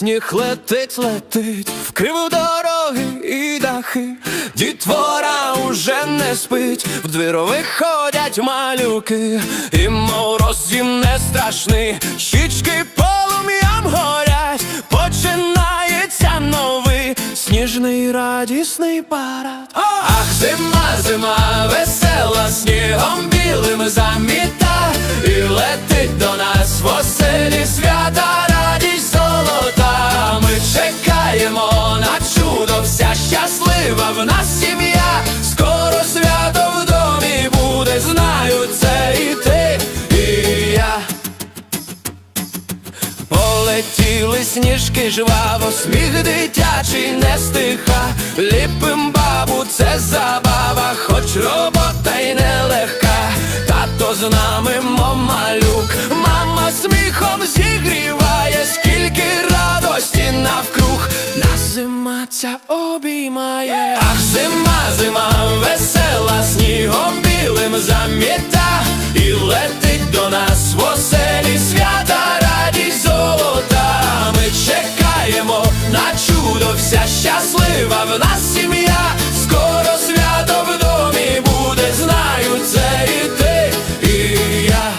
Сніг летить, летить, вкрив дороги і дахи, дітвора уже не спить, в двір виходять малюки, і мороз їм не страшний, щічки полум'ям горять, починається новий сніжний радісний парад. Ах, зима, зима, весела, снігом в нас сім'я. Скоро свято в домі буде, знаю це і ти, і я. Полетіли сніжки жваво, сміх дитячий не стиха, ліпим бабу, це забава, хоч робота й нелегка, тато з нами, мов малюк, ця обіймає, ах, зима, зима, весела, снігом білим заміта, і летить до нас в оселі свята, радість золота. Ми чекаємо на чудо, вся щаслива в нас сім'я. Скоро свято в домі буде, знаю це і ти, і я.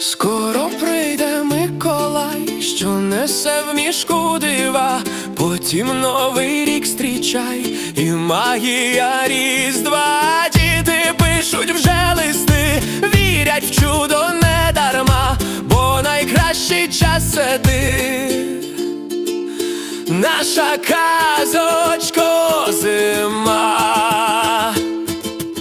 Скоро прийде Миколай, що несе в мішку дива, потім новий рік зустрічай і магія різдва. Діти пишуть вже листи, вірять в чудо не дарма, бо найкращий час це ти. Наша казочко зима.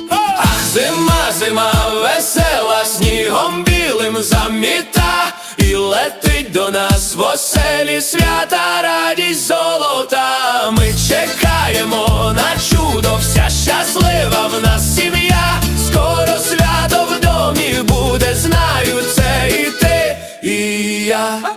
Ах, зима, зима, весела, снігом білим заміта, веселі свята, радість золота, ми чекаємо на чудо, вся щаслива в нас сім'я, скоро свято в домі буде, знаю це і ти, і я.